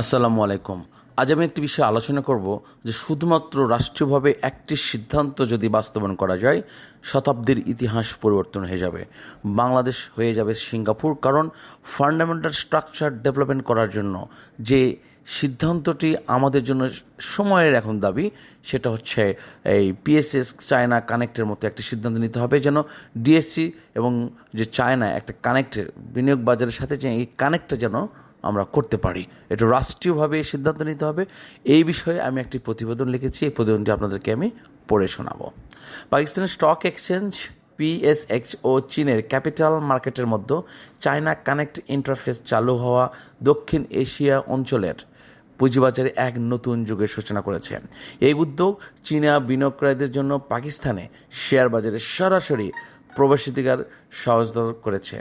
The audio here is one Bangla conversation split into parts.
আসসালামু আলাইকুম। আজ আমি একটি বিষয়ে আলোচনা করব যে শুধুমাত্র রাষ্ট্রীয়ভাবে একটি সিদ্ধান্ত যদি বাস্তবায়ন করা যায়, শতাব্দীর ইতিহাস পরিবর্তন হয়ে যাবে। বাংলাদেশ হয়ে যাবে সিঙ্গাপুর, কারণ ফান্ডামেন্টাল স্ট্রাকচার ডেভেলপমেন্ট করার জন্য যে সিদ্ধান্তটি আমাদের জন্য সময়ের এখন দাবি, সেটা হচ্ছে এই পিএসএস চায়না কানেক্টের মতো একটি সিদ্ধান্ত নিতে হবে যেন ডিএসসি এবং যে চায়না একটা কানেক্টের বিনিয়োগ বাজারের সাথে যে এই কানেক্টটা যেন আমরা করতে পারি। এটা রাষ্ট্রীয়ভাবে সিদ্ধান্ত নিতে হবে। এই বিষয়ে আমি একটি প্রতিবেদন লিখেছি। এই প্রতিবেদনটি আপনাদেরকে আমি পড়ে শোনাবো। পাকিস্তানের স্টক এক্সচেঞ্জ পিএসএক্স ও চীনের ক্যাপিটাল মার্কেটের মধ্যে চায়না কানেক্ট ইন্টারফেস চালু হওয়া দক্ষিণ এশিয়া অঞ্চলের পুঁজিবাজারে এক নতুন যুগের সূচনা করেছে। এই উদ্যোগ চীনা বিনিয়োগকারীদের জন্য পাকিস্তানে শেয়ার বাজারে সরাসরি প্রবেশাধিকার সহজতর করেছে।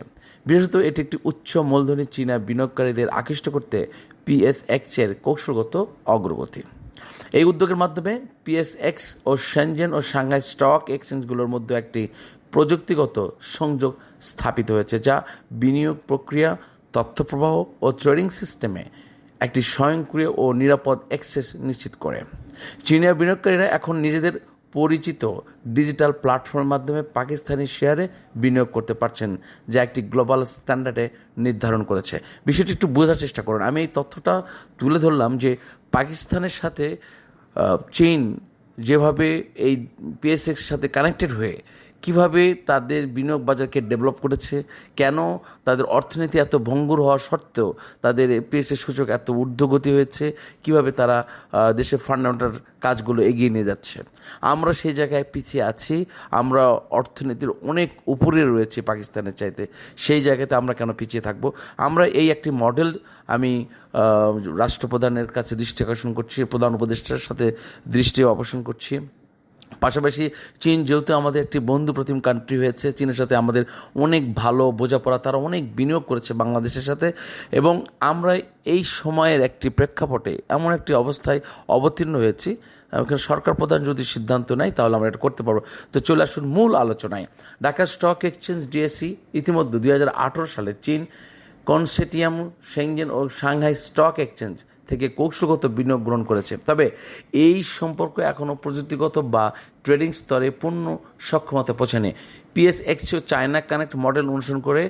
বিশেষত এটি একটি উচ্চ মূলধনী চীনা বিনিয়োগকারীদের আকৃষ্ট করতে পিএস এক্সের কৌশলগত অগ্রগতি। এই উদ্যোগের মাধ্যমে পিএস এক্স ও সেনজেন ও সাংহাই স্টক এক্সচেঞ্জগুলোর মধ্যে একটি প্রযুক্তিগত সংযোগ স্থাপিত হয়েছে, যা বিনিয়োগ প্রক্রিয়া তথ্য প্রবাহ ও ট্রেডিং সিস্টেমে একটি স্বয়ংক্রিয় ও নিরাপদ অ্যাক্সেস নিশ্চিত করে। চীনীয় বিনিয়োগকারীরা এখন নিজেদের পরিচিত ডিজিটাল প্ল্যাটফর্মের মাধ্যমে পাকিস্তানি শেয়ারে বিনিয়োগ করতে পারছেন, যা একটি গ্লোবাল স্ট্যান্ডার্ডে নির্ধারণ করেছে। বিষয়টি একটু বোঝার চেষ্টা করুন। আমি এই তথ্যটা তুলে ধরলাম যে পাকিস্তানের সাথে চীন যেভাবে এই পিএসএক্স সাথে কানেক্টেড হয়ে কীভাবে তাদের বিনিয়োগ বাজারকে ডেভেলপ করেছে? কেন তাদের অর্থনীতি এত ভঙ্গুর হওয়া সত্ত্বেও তাদের পিএসএ সূচক এত ঊর্ধ্বগতি হয়েছে? কীভাবে তারা দেশের ফান্ডামেন্টাল কাজগুলো এগিয়ে নিয়ে যাচ্ছে? আমরা সেই জায়গায় পিছিয়ে আছি। আমরা অর্থনীতির অনেক উপরে রয়েছে পাকিস্তানের চাইতে। সেই জায়গাতে আমরা কেন পিছিয়ে থাকব? আমরা এই একটি মডেল আমি রাষ্ট্রপ্রধানের কাছে দৃষ্টি আকর্ষণ করছি, প্রধান উপদেষ্টার সাথে দৃষ্টি আকর্ষণ করছি। পাশাপাশি চীন যেহেতু আমাদের একটি বন্ধু প্রতিম কান্ট্রি হয়েছে, চীনের সাথে আমাদের অনেক ভালো বোঝাপড়া, তারা অনেক বিনিয়োগ করেছে বাংলাদেশের সাথে। এবং আমরা এই সময়ের একটি প্রেক্ষাপটে এমন একটি অবস্থায় অবতীর্ণ হয়েছি। এখানে সরকার প্রধান যদি সিদ্ধান্ত নেয়, তাহলে আমরা এটা করতে পারব। তো চলে আসুন মূল আলোচনায়। ঢাকা স্টক এক্সচেঞ্জ ডিএসসি ইতিমধ্যে দুই হাজার আঠেরো সালে চীন কনসেটিয়াম সেঙ্গেন ও সাংহাই স্টক এক্সচেঞ্জ থেকে কৌশলগত বিনিয়োগ গ্রহণ করেছে। তবে এই সম্পর্ক এখনও প্রযুক্তিগত বা ট্রেডিং স্তরে পূর্ণ সক্ষমতা পৌঁছেনি পিএস এক্সও চায়না কানেক্ট মডেল অনুসরণ করে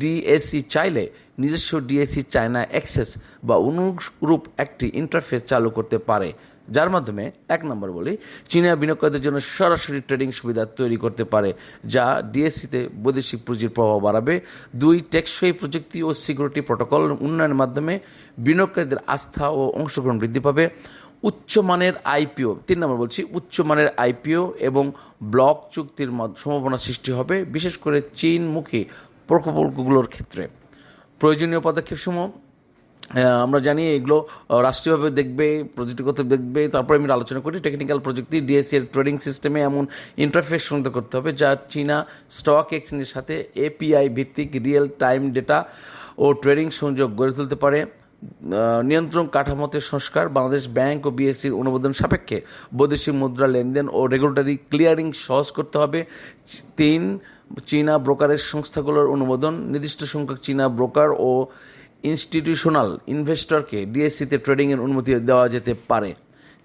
ডিএসসি চাইলে নিজস্ব ডিএসসি চায়না অ্যাক্সেস বা অনুরূপ একটি ইন্টারফেস চালু করতে পারে। যার মাধ্যমে, এক নম্বর বলি চীনা বিনিয়োগকারীদের জন্য সরাসরি ট্রেডিং সুবিধা তৈরি করতে পারে, যা ডিএসসিতে বৈদেশিক পুঁজির প্রভাব বাড়াবে। দুই, টেকসই প্রযুক্তি ও সিকিউরিটি প্রোটোকল উন্নয়নের মাধ্যমে বিনিয়োগকারীদের আস্থা ও অংশগ্রহণ বৃদ্ধি পাবে। উচ্চমানের আইপিও, তিন নম্বর বলছি উচ্চমানের আইপিও এবং ব্লক চুক্তির সম্ভাবনা সৃষ্টি হবে, বিশেষ করে চীনমুখী প্রকল্পগুলোর ক্ষেত্রে। প্রয়োজনীয় পদক্ষেপসমূহ আমরা জানি এগুলো রাষ্ট্রীয়ভাবে দেখবে, প্রযুক্তিগত দেখবে, তারপরে আমি আলোচনা করি। টেকনিক্যাল প্রযুক্তি ডিএসসি এর ট্রেডিং সিস্টেমে এমন ইন্টারফেস সংযুক্ত করতে হবে যা চীনা স্টক এক্সচেঞ্জের সাথে এপিআই ভিত্তিক রিয়েল টাইম ডেটা ও ট্রেডিং সংযোগ গড়ে তুলতে পারে। নিয়ন্ত্রণ কাঠামোতে সংস্কার, বাংলাদেশ ব্যাংক ও বিএসসির অনুমোদন সাপেক্ষে বৈদেশিক মুদ্রা লেনদেন ও রেগুলেটরি ক্লিয়ারিং সহজ করতে হবে। তিন, চীনা ব্রোকারেজ সংস্থাগুলোর অনুমোদন, নির্দিষ্ট সংখ্যক চীনা ব্রোকার ও ইনস্টিটিউশনাল ইনভেস্টরকে ডিএসসিতে ট্রেডিংয়ের অনুমতি দেওয়া যেতে পারে।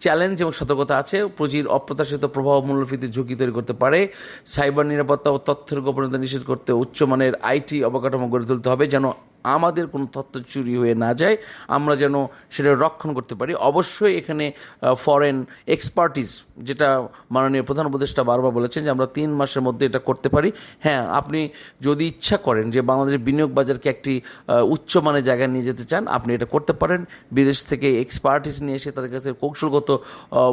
চ্যালেঞ্জ এবং সতর্কতা আছে। পুঁজির অপ্রত্যাশিত প্রভাব মূল্যবৃদ্ধির ঝুঁকি তৈরি করতে পারে। সাইবার নিরাপত্তা ও তথ্যের গোপনীয়তা নিশ্চিত করতে উচ্চমানের আইটি অবকাঠামো গড়ে তুলতে হবে, যেন আমাদের কোনো তথ্য চুরি হয়ে না যায়, আমরা যেন সেটা রক্ষণ করতে পারি। অবশ্যই এখানে ফরেন এক্সপার্টিস যেটা মাননীয় প্রধান উপদেষ্টা বারবার বলেছেন যে আমরা তিন মাসের মধ্যে এটা করতে পারি। হ্যাঁ আপনি যদি ইচ্ছা করেন যে বাংলাদেশের বিনিয়োগ বাজারকে একটি উচ্চমানের জায়গায় নিয়ে যেতে চান, আপনি এটা করতে পারেন। বিদেশ থেকে এক্সপার্টিস নিয়ে এসে তাদের কাছে কৌশলগত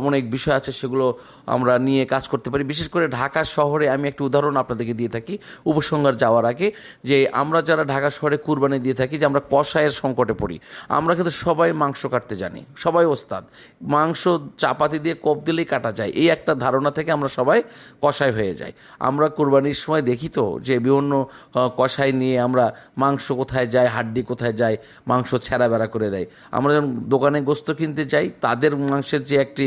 অনেক বিষয় আছে, সেগুলো আমরা নিয়ে কাজ করতে পারি। বিশেষ করে ঢাকা শহরে আমি একটি উদাহরণ আপনাদেরকে দিয়ে থাকি। উপসংহার যাওয়ার আগে যে আমরা যারা ঢাকা শহরে কুরবানি দিয়ে থাকি যে আমরা কষায়ের সংকটে পড়ি। আমরা কিন্তু সবাই মাংস কাটতে জানি, সবাই ওস্তাদ। মাংস চাপাতি দিয়ে কোপ দিলেই কাটা যায়, এই একটা ধারণা থেকে আমরা সবাই কষায় হয়ে যাই। আমরা কোরবানির সময় দেখি তো যে বিভিন্ন কষাই নিয়ে আমরা মাংস কোথায় যায়, হাড্ডি কোথায় যায়, মাংস ছেঁড়া বেড়া করে দেয়। আমরা যখন দোকানে গোস্ত কিনতে যাই, তাদের মাংসের যে একটি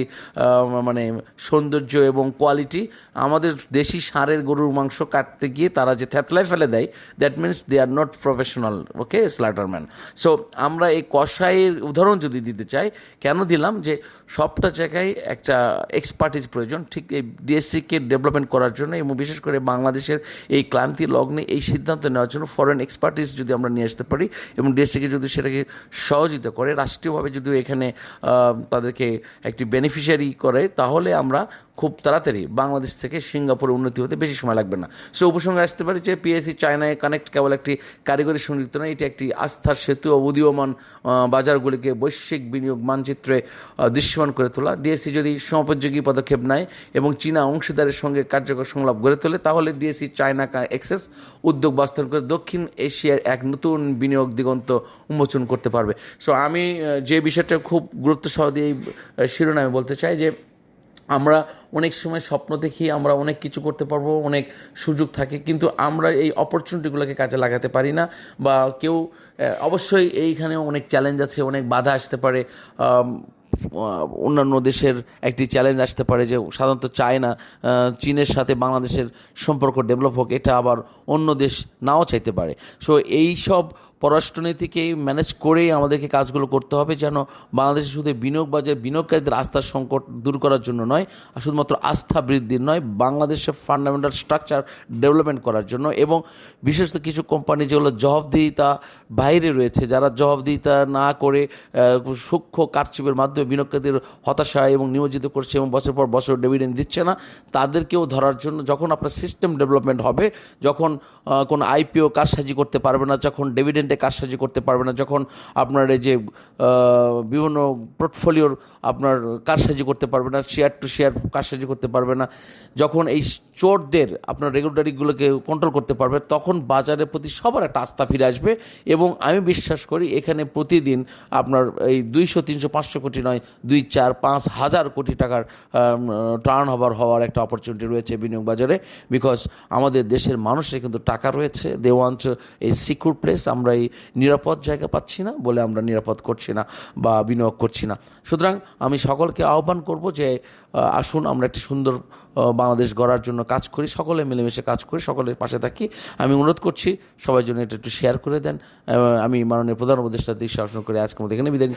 মানে সৌন্দর্য এবং কোয়ালিটি, আমাদের দেশি ষাঁড়ের গরুর মাংস কাটতে গিয়ে তারা যে থ্যাতলায় ফেলে দেয় that means they are not professional সম্পর্কে স্লাটারম্যান সো আমরা এই কষাইয়ের উদাহরণ যদি দিতে চাই, কেন দিলাম? যে সবটা জায়গায় একটা এক্সপার্টিস প্রয়োজন। ঠিক এই ডিএসসিকে ডেভেলপমেন্ট করার জন্য এবং বিশেষ করে বাংলাদেশের এই ক্লান্তি লগ্নে এই সিদ্ধান্ত নেওয়ার জন্য ফরেন এক্সপার্টিস যদি আমরা নিয়ে আসতে পারি এবং ডিএসসিকে যদি সেটাকে সহযোগিতা করে, রাষ্ট্রীয়ভাবে যদি এখানে তাদেরকে একটি বেনিফিশিয়ারি করে, তাহলে আমরা খুব তাড়াতাড়ি বাংলাদেশ থেকে সিঙ্গাপুরে উন্নতি হতে বেশি সময় লাগবে না। সো উপসংহারে আসতে পারি যে পিএসসি চায়নায় কানেক্ট কেবল একটি কারিগরি সংযুক্ত নয়, এটি একটি আস্থার সেতু ও উদীয়মান বাজারগুলিকে বৈশ্বিক বিনিয়োগ মানচিত্রে দৃশ্যমান করে তোলা। ডিএসসি যদি সমপযোগী পদক্ষেপ নেয় এবং চীনা অংশীদারের সঙ্গে কার্যকর সংলাপ গড়ে তোলে, তাহলে ডিএসসি চায়না এক্সেস উদ্যোগ বাস্তবায়ন করে দক্ষিণ এশিয়ার এক নতুন বিনিয়োগ দিগন্ত উন্মোচন করতে পারবে। সো আমি যে বিষয়টা খুব গুরুত্ব সহ দিয়ে এই শিরোনামে বলতে চাই যে আমরা অনেক সময় স্বপ্ন দেখি আমরা অনেক কিছু করতে পারব, অনেক সুযোগ থাকে, কিন্তু আমরা এই অপরচুনিটিগুলোকে কাজে লাগাতে পারি না বা কেউ অবশ্যই এইখানে অনেক চ্যালেঞ্জ আছে, অনেক বাধা আসতে পারে অন্যান্য দেশের একটি চ্যালেঞ্জ আসতে পারে যে সাধারণত চায় না চীনের সাথে বাংলাদেশের সম্পর্ক ডেভেলপ হোক, এটা আবার অন্য দেশ নাও চাইতে পারে। সো এই সব পররাষ্ট্রনীতিকে ম্যানেজ করেই আমাদেরকে কাজগুলো করতে হবে যেন বাংলাদেশে শুধু বিনিয়োগ বাজার বিনিয়োগকারীদের আস্থার সংকট দূর করার জন্য নয়, আর শুধুমাত্র আস্থা বৃদ্ধির নয়, বাংলাদেশের ফান্ডামেন্টাল স্ট্রাকচার ডেভেলপমেন্ট করার জন্য এবং বিশেষত কিছু কোম্পানি যেগুলো জবাবদিহিতা বাইরে রয়েছে, যারা জবাবদিহিতা না করে সূক্ষ্ম কারচুপের মাধ্যমে বিনিয়োগকারীদের হতাশা এবং নিয়োজিত করছে এবং বছর পর বছর ডেভিডেন্ড দিচ্ছে না, তাদেরকেও ধরার জন্য যখন আপনার সিস্টেম ডেভেলপমেন্ট হবে, যখন কোনো আইপিও কারসাজি করতে পারবে না, যখন ডেভিডেন্টে কারসাজি করতে পারবে না। যখন আপনার এই যে বিভিন্ন পোর্টফোলিওর আপনার কারসাজি করতে পারবে না শেয়ার টু শেয়ার কারসাজি করতে পারবে না, যখন এই চোরদের আপনার রেগুলেটরিগুলোকে কন্ট্রোল করতে পারবে, তখন বাজারের প্রতি সবার একটা আস্থা ফিরে আসবে এবং আমি বিশ্বাস করি এখানে প্রতিদিন আপনার এই দুইশো, তিনশো, পাঁচশো কোটি নয়, দুই, চার, পাঁচ হাজার কোটি টাকার টার্ন ওভার হওয়ার একটা অপরচুনিটি রয়েছে বিনিয়োগ বাজারে বিকজ আমাদের দেশের মানুষের কিন্তু টাকা রয়েছে দে ওয়ান্ট এই সিকিউর প্লেস আমরা এই নিরাপদ জায়গা পাচ্ছি না বলে আমরা নিরাপদ করছি না বা বিনিয়োগ করছি না। সুতরাং আমি সকলকে আহ্বান করব যে আসুন আমরা একটি সুন্দর বাংলাদেশ গড়ার জন্য কাজ করি, সকলে মিলেমিশে কাজ করি সকলের পাশে থাকি আমি অনুরোধ করছি সবার জন্য এটা একটু শেয়ার করে দেন আমি মাননীয় প্রধান উপদেষ্টা দিয়ে শাসন করে আজকে মধ্যে এখানে বিদায়।